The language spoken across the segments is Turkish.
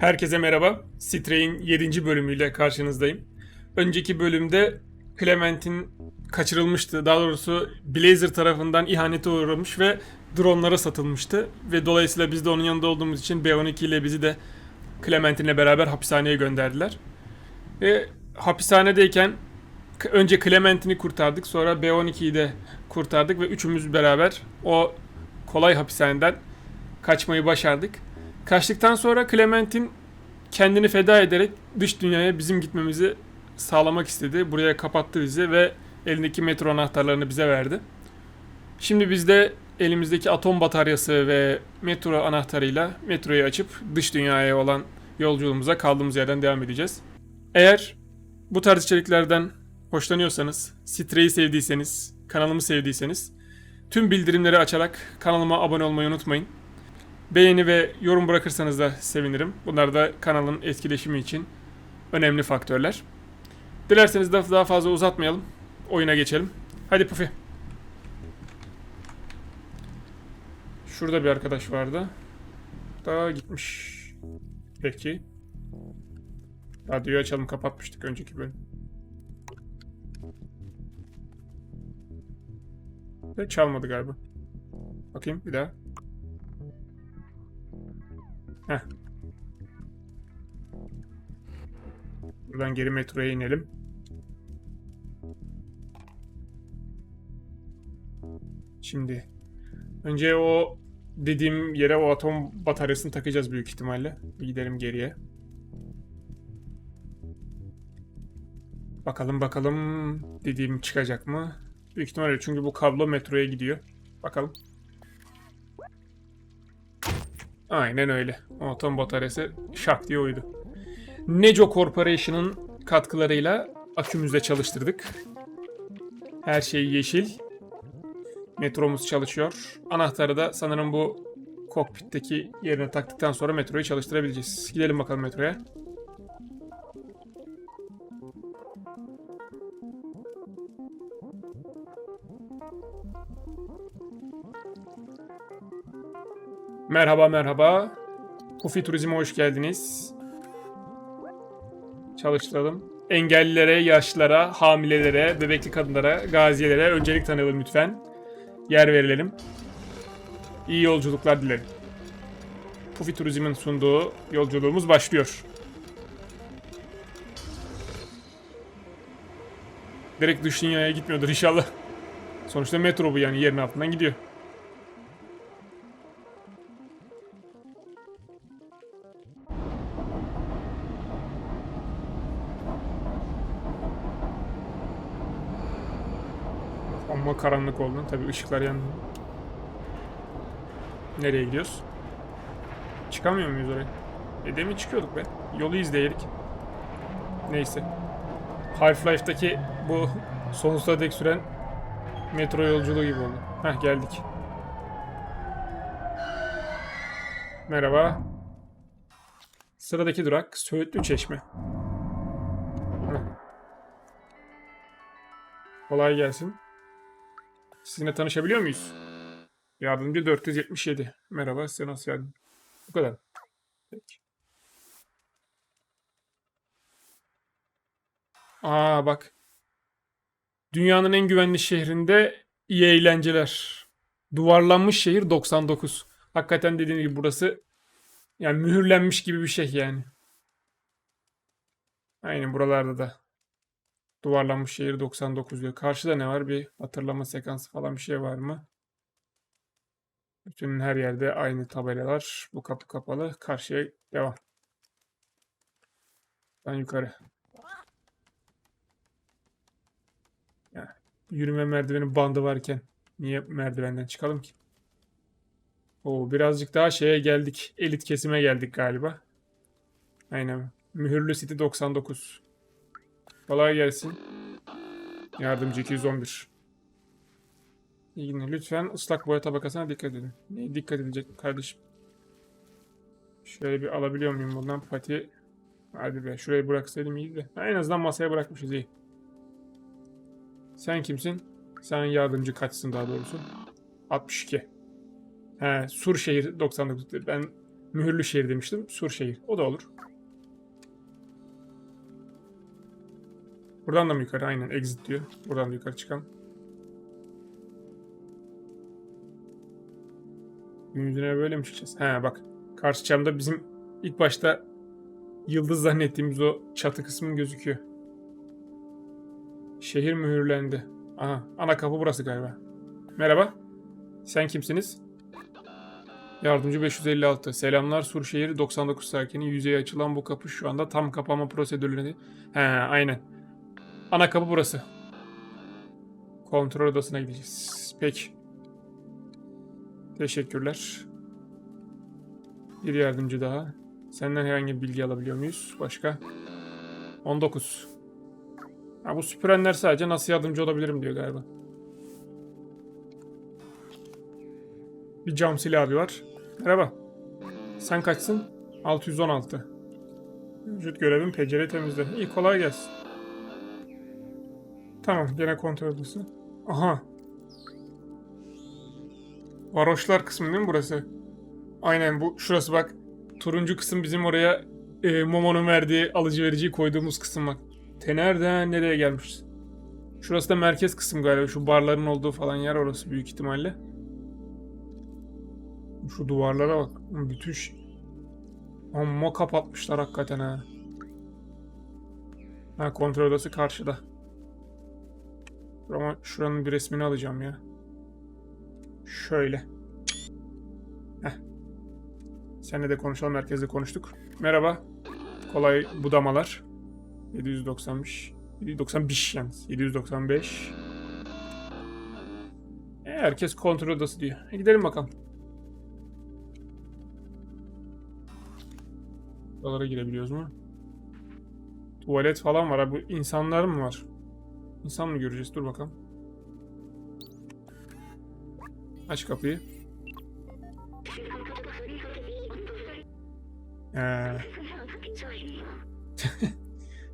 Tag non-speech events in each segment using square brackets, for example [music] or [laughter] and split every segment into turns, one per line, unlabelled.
Herkese merhaba. Stray'in 7. bölümüyle karşınızdayım. Önceki bölümde Clement'in kaçırılmıştı. Daha doğrusu Blazer tarafından ihanete uğramış ve dronlara satılmıştı. Ve dolayısıyla biz de onun yanında olduğumuz için B12 ile bizi de Clement'inle beraber hapishaneye gönderdiler. Ve hapishanedeyken önce Clement'ini kurtardık. Sonra B12'yi de kurtardık ve üçümüz beraber o kolay hapishaneden kaçmayı başardık. Kaçtıktan sonra Clement'in kendini feda ederek dış dünyaya bizim gitmemizi sağlamak istedi. Buraya kapattı bizi ve elindeki metro anahtarlarını bize verdi. Şimdi biz de elimizdeki atom bataryası ve metro anahtarıyla metroyu açıp dış dünyaya olan yolculuğumuza kaldığımız yerden devam edeceğiz. Eğer bu tarz içeriklerden hoşlanıyorsanız, Stray'i sevdiyseniz, kanalımı sevdiyseniz tüm bildirimleri açarak kanalıma abone olmayı unutmayın. Beğeni ve yorum bırakırsanız da sevinirim. Bunlar da kanalın etkileşimi için önemli faktörler. Dilerseniz daha fazla uzatmayalım. Oyuna geçelim. Hadi Pufi. Şurada bir arkadaş vardı. Daha gitmiş. Peki. Radyoyu açalım kapatmıştık önceki bölüm. Ve çalmadı galiba. Bakayım bir daha. Heh. Buradan geri metroya inelim. Şimdi önce o dediğim yere o atom bataryasını takacağız büyük ihtimalle. Bir gidelim geriye. Bakalım bakalım dediğim çıkacak mı? Büyük ihtimalle çünkü bu kablo metroya gidiyor. Bakalım. Aynen öyle. Atom bataryası şak diye uydu. Neco Corporation'ın katkılarıyla akümüzde çalıştırdık. Her şey yeşil. Metromuz çalışıyor. Anahtarı da sanırım bu kokpitteki yerine taktıktan sonra metroyu çalıştırabileceğiz. Gidelim bakalım metroya. Merhaba merhaba. Kufi Turizm'e hoş geldiniz. Çalıştıralım. Engellilere, yaşlılara, hamilelere, bebekli kadınlara, gaziyelere öncelik tanıyalım lütfen. Yer verelim. İyi yolculuklar dilerim. Kufi Turizm'in sunduğu yolculuğumuz başlıyor. Direkt dış dünyaya gitmiyordur inşallah. Sonuçta metro bu yani yerin altından gidiyor. Ama karanlık oldu. Tabii ışıklar yandı. Nereye gidiyoruz? Çıkamıyor muyuz oraya? E demin çıkıyorduk be. Yolu izleyelim. Neyse. Half-Life'daki bu sonsuza dek süren metro yolculuğu gibi oldu. Heh geldik. Merhaba. Sıradaki durak Söğütlü Çeşme. Heh. Kolay gelsin. Sizinle tanışabiliyor muyuz? Yardımcı 477. Merhaba, size nasıl yardım? Bu kadar. Peki. Aa bak. Dünyanın en güvenli şehrinde iyi eğlenceler. Duvarlanmış şehir 99. Hakikaten dediğim gibi burası yani mühürlenmiş gibi bir şey yani. Aynen buralarda da. Duvarlanmış şehir 99 diyor. Karşıda ne var? Bir hatırlama sekansı falan bir şey var mı? Bütün her yerde aynı tabelalar. Bu kapı kapalı. Karşıya devam. Ben yukarı. Ya, yürüme merdiveni bandı varken niye merdivenden çıkalım ki? Oo, birazcık daha şeye geldik. Elit kesime geldik galiba. Aynen. Mühürlü City 99. Kolay gelsin. Yardımcı 211. İyi. Lütfen ıslak boya tabakasına dikkat edin. Neye dikkat edecek kardeşim? Şöyle bir alabiliyor muyum bundan pati? Hadi be şuraya bıraksaydım iyiydi de. En azından masaya bırakmışız iyi. Sen kimsin? Sen yardımcı kaçsın daha doğrusu. 62. He, Surşehir 99. Ben Mühürlü şehir demiştim. Surşehir. O da olur. Buradan da mı yukarı? Aynen exit diyor. Buradan da yukarı çıkalım. Yüzüne böyle mi çıkacağız? He bak. Karşı camda bizim ilk başta yıldız zannettiğimiz o çatı kısmı gözüküyor. Şehir mühürlendi. Aha, ana kapı burası galiba. Merhaba. Sen kimsiniz? Yardımcı 556. Selamlar Surşehir 99 sakini. Yüzeye açılan bu kapı şu anda tam kapama prosedürleri. He, aynen. Ana kapı burası. Kontrol odasına gideceğiz. Peki. Teşekkürler. Bir yardımcı daha. Senden herhangi bir bilgi alabiliyor muyuz? Başka? 19. Ha, bu süpürenler sadece nasıl yardımcı olabilirim diyor galiba. Bir cam silahı abi var. Merhaba. Sen kaçsın? 616. Vücut görevim pencere temizle. İyi kolay gelsin. Tamam gene kontrol odası. Aha. Varoşlar kısmı değil mi burası? Aynen bu şurası bak. Turuncu kısım bizim oraya e, Momo'nun verdiği alıcı vericiyi koyduğumuz kısım bak. Te nereden nereye gelmiş? Şurası da merkez kısım galiba. Şu barların olduğu falan yer orası büyük ihtimalle. Şu duvarlara bak. Bütün şey... Amma kapatmışlar hakikaten ha. Ha kontrol odası karşıda. Ama şuranın bir resmini alacağım ya. Şöyle. Heh. Seninle de konuşalım. Merkezde konuştuk. Merhaba. Kolay budamalar. 795. 795 yalnız. 795. E, herkes kontrol odası diyor. E, gidelim bakalım. Buralara girebiliyoruz mu? Tuvalet falan var. Bu insanlar mı var? İnsan mı göreceğiz? Dur bakalım. Aç kapıyı. Ee, [laughs]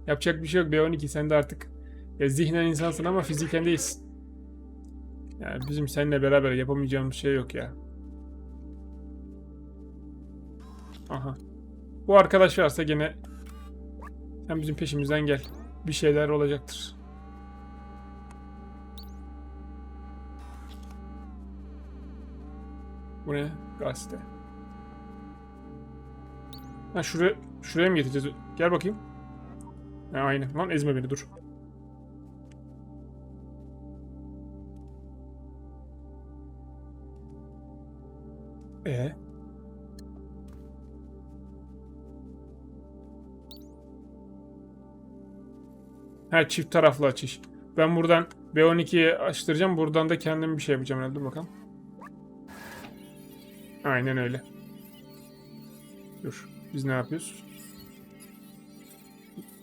yapacak bir şey yok B12 sen de artık ya zihnen insansın ama fiziken değilsin. Yani bizim seninle beraber yapamayacağımız şey yok ya. Aha. Bu arkadaş varsa gene sen bizim peşimizden gel. Bir şeyler olacaktır. Bu ne? Gazete. Ha şuraya, şuraya mı getireceğiz? Gel bakayım. Ha, aynen. Lan ezme beni dur. Ee? Ha çift taraflı açış. Ben buradan B12'ye açtıracağım. Buradan da kendim bir şey yapacağım herhalde. Dur bakalım. Aynen öyle. Dur. Biz ne yapıyoruz?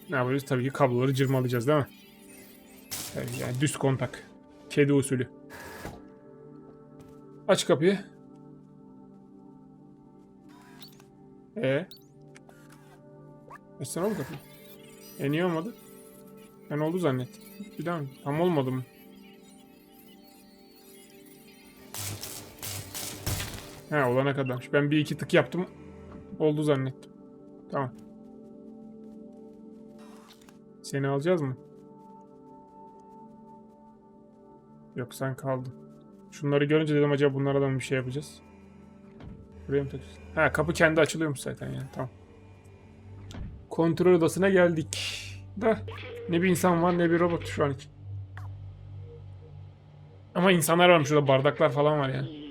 Ne yapıyoruz? Tabii ki kabloları cırmalayacağız değil mi? Tabii yani düz kontak. Kedi usulü. Aç kapıyı. E. Açsana oğlum kapıyı. E niye olmadı? Ben oldu zannettim. Bir daha mı? Tam olmadı mı? He olana kadarmış. Ben bir iki tık yaptım. Oldu zannettim. Tamam. Seni alacağız mı? Yok sen kaldın. Şunları görünce dedim acaba bunlardan bir şey yapacağız. Buraya mı takıyorsun? Ha kapı kendi açılıyormuş zaten yani tamam. Kontrol odasına geldik. Da ne bir insan var ne bir robot şu an. Ama insanlar varmış şurada bardaklar falan var yani.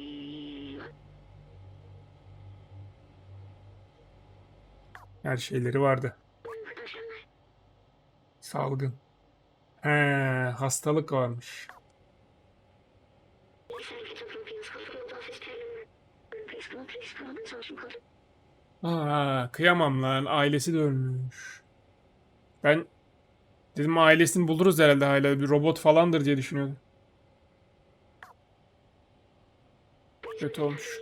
Her şeyleri vardı. Salgın. He, hastalık varmış. Aa, kıyamam lan. Ailesi de ölmüş. Ben dedim ailesini buluruz herhalde hala. Bir robot falandır diye düşünüyordum. Kötü olmuş.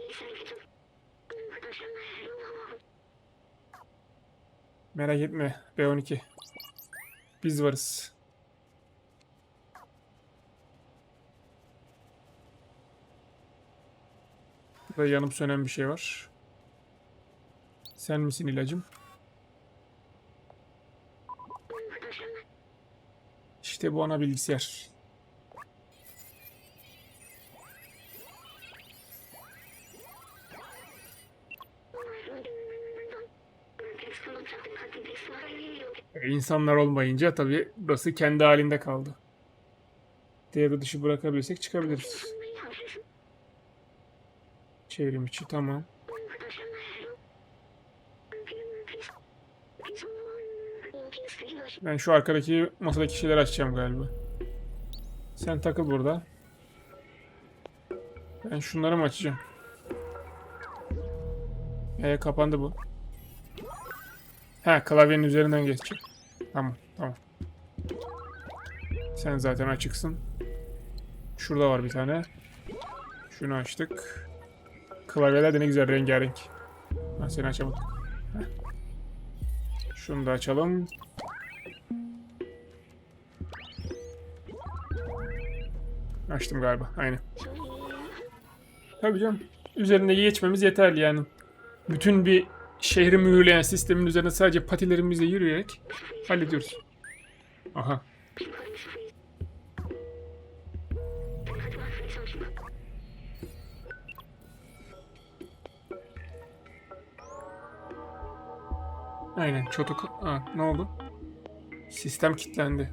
Merak etme B12. Biz varız. Burada yanıp sönen bir şey var. Sen misin ilacım? İşte bu ana bilgisayar. İnsanlar olmayınca tabii burası kendi halinde kaldı. Devre dışı bırakabilirsek çıkabiliriz. Çevrim içi tamam. Ben şu arkadaki masadaki şeyleri açacağım galiba. Sen takıl burada. Ben şunları mı açacağım? Ee kapandı bu. Ha klavyenin üzerinden geçecek. Tamam tamam. Sen zaten açıksın. Şurada var bir tane. Şunu açtık. Klavyeler de ne güzel rengarenk. Ben seni açamadım. Heh. Şunu da açalım. Açtım galiba. Aynen. Tabii canım. Üzerinde geçmemiz yeterli yani. Bütün bir şehri mühürleyen sistemin üzerine sadece patilerimizle yürüyerek hallediyoruz. Aha. Aynen. Çotuk. Aa, ne oldu? Sistem kilitlendi.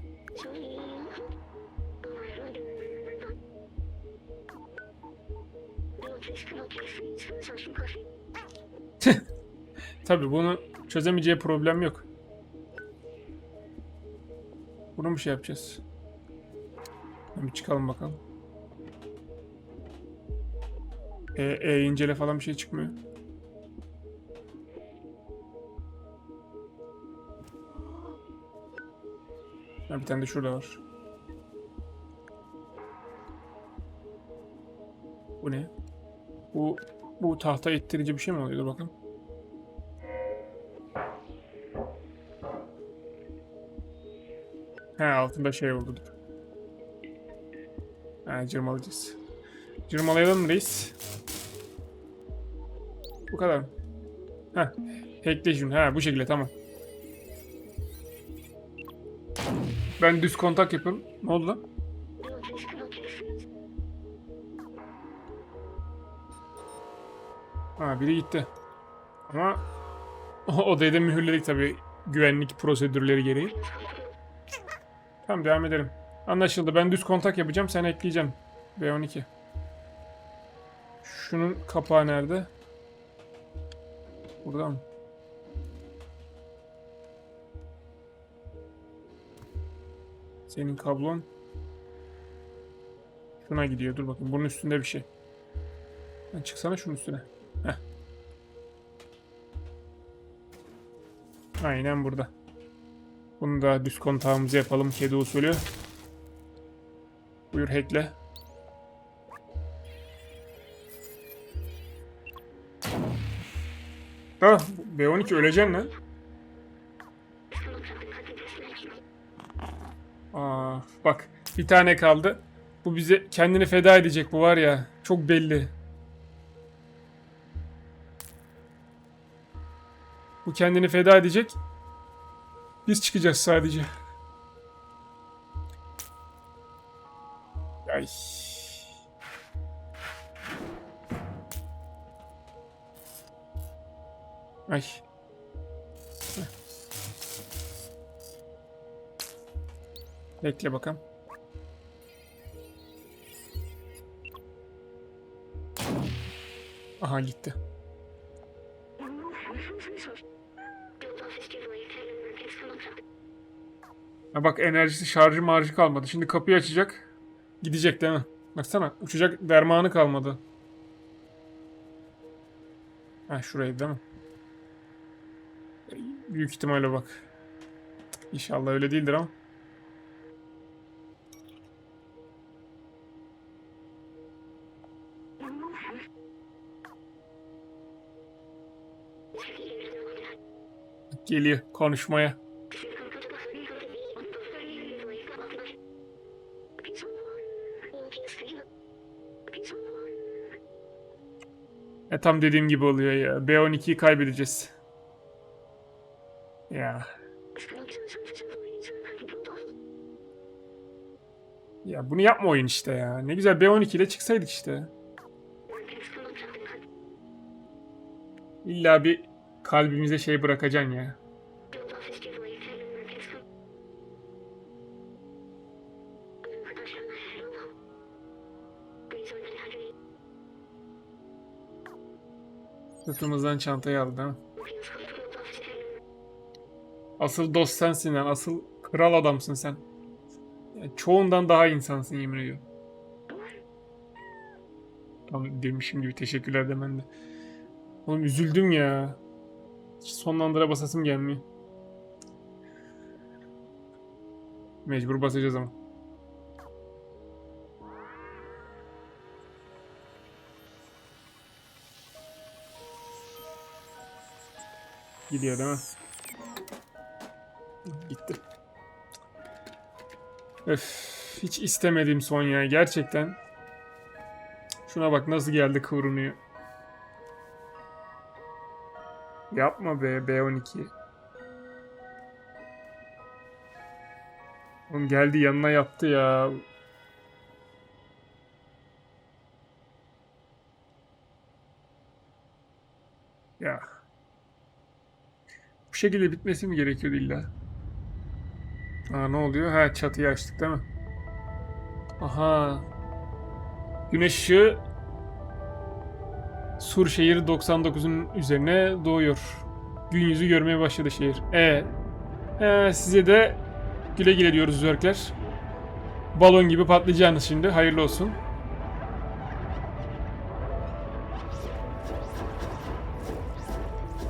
[laughs] Tabii bunu çözemeyeceği problem yok. Bunu mu şey yapacağız? Bir çıkalım bakalım. E, e incele falan bir şey çıkmıyor. Ha, bir tane de şurada var. Bu ne? Bu bu tahta ittirici bir şey mi oluyor? Dur bakalım. He altında şey dur. Ha cırmalayacağız. Cırmalayalım reis? Bu kadar? Heh. Hackle şunu. Ha bu şekilde tamam. Ben düz kontak yapıyorum. Ne oldu lan? Ha biri gitti. Ama [laughs] o odayı da mühürledik tabii güvenlik prosedürleri gereği. Tamam devam edelim. Anlaşıldı. Ben düz kontak yapacağım. Sen ekleyeceğim. B12. Şunun kapağı nerede? Burada mı? Senin kablon şuna gidiyor. Dur bakayım. Bunun üstünde bir şey. Ben çıksana şunun üstüne. Heh. Aynen burada. Bunu da düz kontağımızı yapalım kedi usulü. Buyur hackle. Ah B12 öleceksin lan. Aa, bak bir tane kaldı. Bu bize kendini feda edecek bu var ya. Çok belli. Bu kendini feda edecek. Biz çıkacağız sadece. Ay. Ay. Heh. Bekle bakalım. Aha gitti. Ha bak enerjisi şarjı marjı kalmadı. Şimdi kapıyı açacak. Gidecek değil mi? Baksana uçacak dermanı kalmadı. Ha şurayı değil mi? Büyük ihtimalle bak. İnşallah öyle değildir ama. Geliyor konuşmaya. E tam dediğim gibi oluyor ya. B12'yi kaybedeceğiz. Ya. Ya bunu yapma oyun işte ya. Ne güzel B12 ile çıksaydık işte. İlla bir kalbimize şey bırakacaksın ya. Sırtımızdan çantayı aldı ha. Asıl dost sensin lan. Asıl kral adamsın sen. Yani çoğundan daha insansın yemin ediyorum. Tam demişim gibi teşekkürler demen de. Oğlum üzüldüm ya. Sonlandıra basasım gelmiyor. Mecbur basacağız ama. Gidiyor değil mi? Gitti. Öf, hiç istemedim son ya gerçekten. Şuna bak nasıl geldi kıvrınıyor. Yapma be B12. Oğlum geldi yanına yattı ya. Ya. Bu şekilde bitmesi mi gerekiyordu illa? Aa ne oluyor? Ha çatıyı açtık değil mi? Aha. Güneş ışığı Sur şehri 99'un üzerine doğuyor. Gün yüzü görmeye başladı şehir. E, e size de güle güle diyoruz zörkler. Balon gibi patlayacaksınız şimdi. Hayırlı olsun.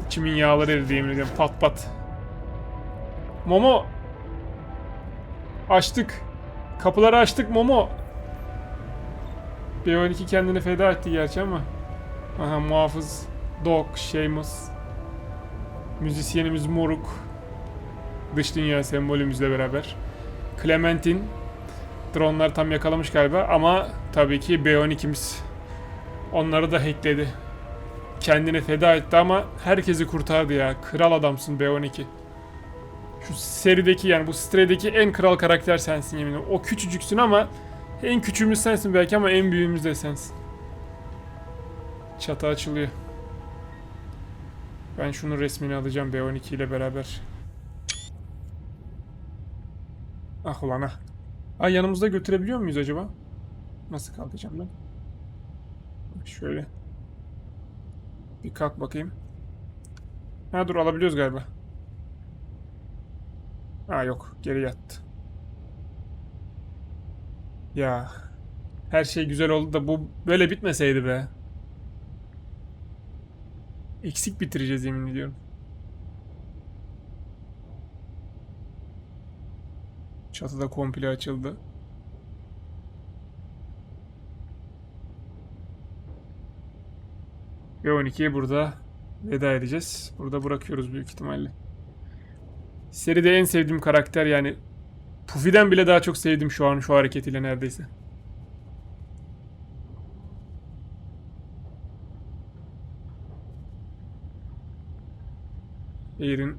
İçimin yağları eridi yemin ediyorum. Pat pat. Momo. Açtık. Kapıları açtık Momo. B12 kendini feda etti gerçi ama. Aha muhafız Doc, Seamus. Müzisyenimiz Moruk. Dış dünya sembolümüzle beraber. Clementine. Dronlar tam yakalamış galiba ama tabii ki B12'miz onları da hackledi. Kendini feda etti ama herkesi kurtardı ya. Kral adamsın B12. Şu serideki yani bu Stray'deki en kral karakter sensin yemin ederim. O küçücüksün ama en küçüğümüz sensin belki ama en büyüğümüz de sensin. Çatı açılıyor. Ben şunu resmini alacağım B12 ile beraber. Ah ulan ah. Ay yanımızda götürebiliyor muyuz acaba? Nasıl kalkacağım ben? Şöyle. Bir kalk bakayım. Ha dur alabiliyoruz galiba. Ha yok geri yattı. Ya her şey güzel oldu da bu böyle bitmeseydi be. Eksik bitireceğiz yemin ediyorum. Çatıda komple açıldı. Ve 12'ye burada veda edeceğiz. Burada bırakıyoruz büyük ihtimalle. Seride en sevdiğim karakter yani Puffy'den bile daha çok sevdim şu an şu hareketiyle neredeyse. Air'in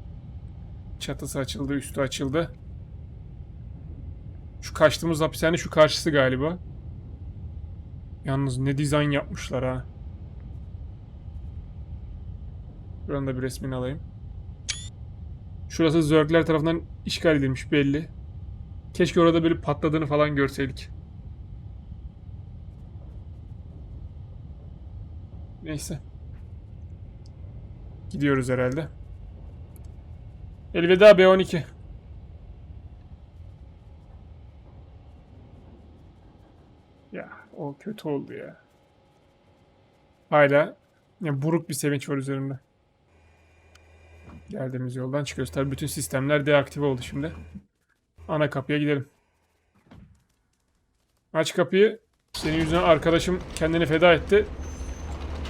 çatısı açıldı, üstü açıldı. Şu kaçtığımız hapishane şu karşısı galiba. Yalnız ne dizayn yapmışlar ha. Buranın da bir resmini alayım. Şurası Zergler tarafından işgal edilmiş belli. Keşke orada böyle patladığını falan görseydik. Neyse. Gidiyoruz herhalde. Elveda B12. Ya o kötü oldu ya. Hala ya buruk bir sevinç var üzerimde. Geldiğimiz yoldan çıkıyoruz. Tabii bütün sistemler deaktive oldu şimdi. Ana kapıya gidelim. Aç kapıyı. Senin yüzünden arkadaşım kendini feda etti.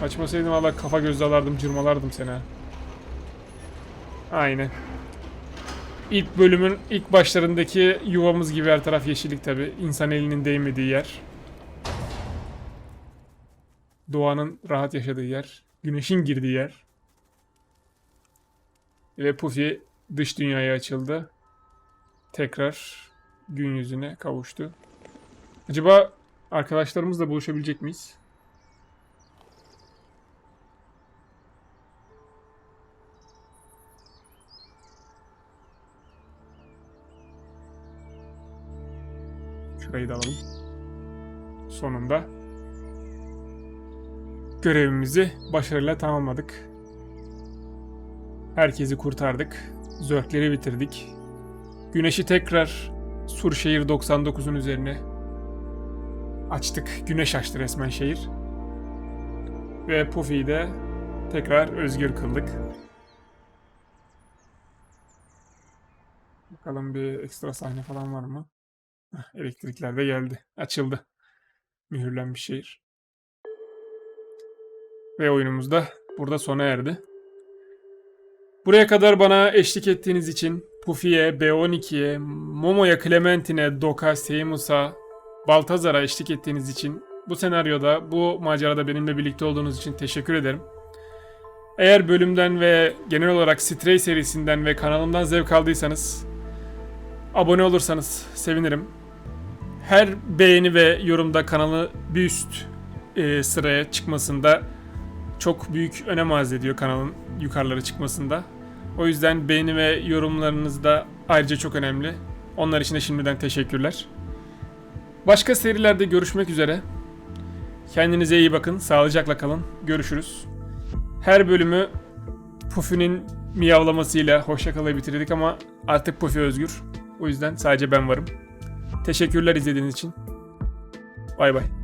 Açmasaydım valla kafa göz dalardım, cırmalardım seni. Aynen. İlk bölümün ilk başlarındaki yuvamız gibi her taraf yeşillik tabi. İnsan elinin değmediği yer. Doğanın rahat yaşadığı yer. Güneşin girdiği yer. Ve Puffy dış dünyaya açıldı. Tekrar gün yüzüne kavuştu. Acaba arkadaşlarımızla buluşabilecek miyiz? Şurayı da alalım. Sonunda görevimizi başarıyla tamamladık. Herkesi kurtardık. Zörkleri bitirdik. Güneşi tekrar Surşehir 99'un üzerine açtık. Güneş açtı resmen şehir. Ve Puffy'yi de tekrar özgür kıldık. Bakalım bir ekstra sahne falan var mı? Elektrikler de geldi. Açıldı. Mühürlenmiş şehir. Ve oyunumuz da burada sona erdi. Buraya kadar bana eşlik ettiğiniz için Pufi'ye, B12'ye, Momo'ya, Clementine'e, Doka, Seymus'a, Baltazar'a eşlik ettiğiniz için bu senaryoda, bu macerada benimle birlikte olduğunuz için teşekkür ederim. Eğer bölümden ve genel olarak Stray serisinden ve kanalımdan zevk aldıysanız abone olursanız sevinirim. Her beğeni ve yorumda kanalı bir üst e, sıraya çıkmasında çok büyük önem arz ediyor kanalın yukarılara çıkmasında. O yüzden beğeni ve yorumlarınız da ayrıca çok önemli. Onlar için de şimdiden teşekkürler. Başka serilerde görüşmek üzere. Kendinize iyi bakın, sağlıcakla kalın. Görüşürüz. Her bölümü Puffy'nin miyavlamasıyla hoşça kalay bitirdik ama artık Puffy özgür. O yüzden sadece ben varım. Teşekkürler izlediğiniz için. Bay bay.